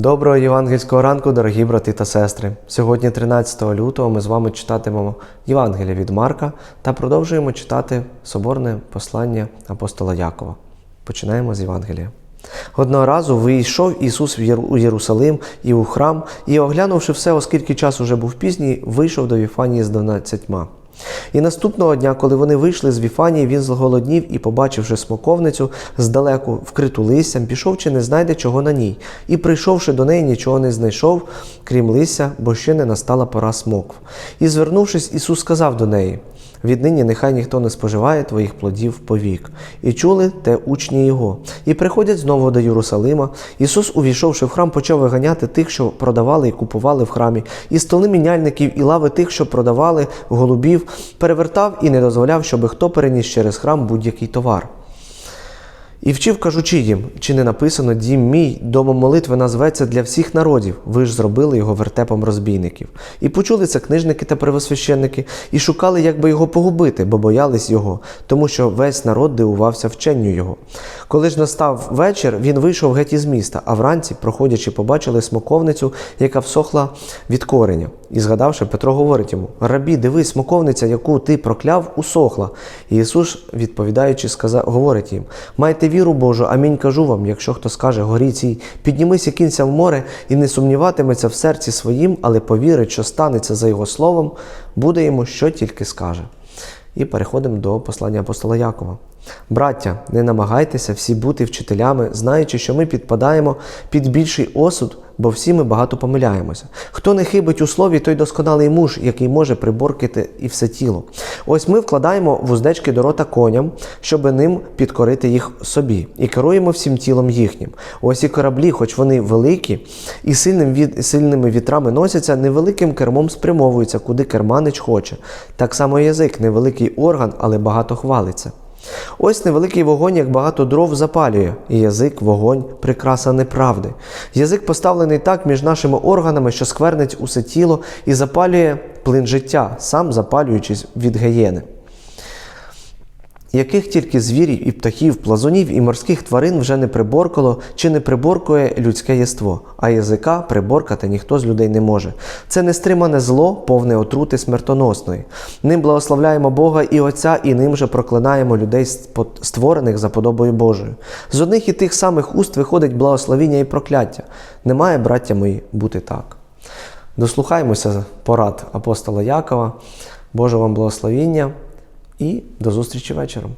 Доброго євангельського ранку, дорогі брати та сестри. Сьогодні, 13 лютого, ми з вами читатимемо Євангелія від Марка та продовжуємо читати соборне послання апостола Якова. Починаємо з Євангелія. Одного разу вийшов Ісус у Єрусалим і у храм, і, оглянувши все, оскільки час уже був пізній, вийшов до Віфанії з дванадцятьма. І наступного дня, коли вони вийшли з Віфанії, він зголоднів і, побачивши смоковницю здалеку, вкриту листям, пішов чи не знайде чого на ній. І, прийшовши до неї, нічого не знайшов, крім листя, бо ще не настала пора смокв. І, звернувшись, Ісус сказав до неї: Віднині нехай ніхто не споживає твоїх плодів повік. І чули те учні його. І приходять знову до Єрусалима. Ісус, увійшовши в храм, почав виганяти тих, що продавали і купували в храмі, і столи міняльників, і лави тих, що продавали голубів, перевертав і не дозволяв, щоби хто переніс через храм будь-який товар. І вчив, кажучи їм, чи не написано дім мій, домом молитви назветься для всіх народів. Ви ж зробили його вертепом розбійників. І почули це книжники та первосвященники, і шукали, як би його погубити, бо боялись його, тому що весь народ дивувався вченню його. Коли ж настав вечір, він вийшов геть із міста, а вранці, проходячи, побачили смоковницю, яка всохла від кореня. І згадавши, Петро говорить йому: Рабі, дивись, смоковниця, яку ти прокляв, усохла. І Ісус, відповідаючи, сказав, говорить їм: Майте віру Божу, амінь кажу вам, якщо хто скаже горі цій, піднімися, кінця в море, і не сумніватиметься в серці своїм, але повірить, що станеться за його словом, буде йому що тільки скаже. І переходимо до послання апостола Якова. Браття, не намагайтеся всі бути вчителями, знаючи, що ми підпадаємо під більший осуд, бо всі ми багато помиляємося. Хто не хибить у слові, той досконалий муж, який може приборкати і все тіло. Ось ми вкладаємо вуздечки до рота коням, щоб ним підкорити їх собі, і керуємо всім тілом їхнім. Ось і кораблі, хоч вони великі, і сильним від, сильними вітрами носяться, невеликим кермом спрямовуються, куди керманич хоче. Так само язик, невеликий орган, але багато хвалиться. Ось невеликий вогонь, як багато дров запалює, і язик вогонь прикраса неправди. Язик поставлений так між нашими органами, що сквернить усе тіло і запалює плин життя, сам запалюючись від геєни. Яких тільки звірів і птахів, плазунів і морських тварин вже не приборкало чи не приборкує людське єство, а язика приборкати ніхто з людей не може. Це нестримане зло, повне отрути смертоносної. Ним благословляємо Бога і Отця, і ним же проклинаємо людей, створених за подобою Божою. З одних і тих самих уст виходить благословіння і прокляття. Не має, браття мої, бути так. Дослухаємося порад апостола Якова. Боже вам благословіння і до зустрічі вечором.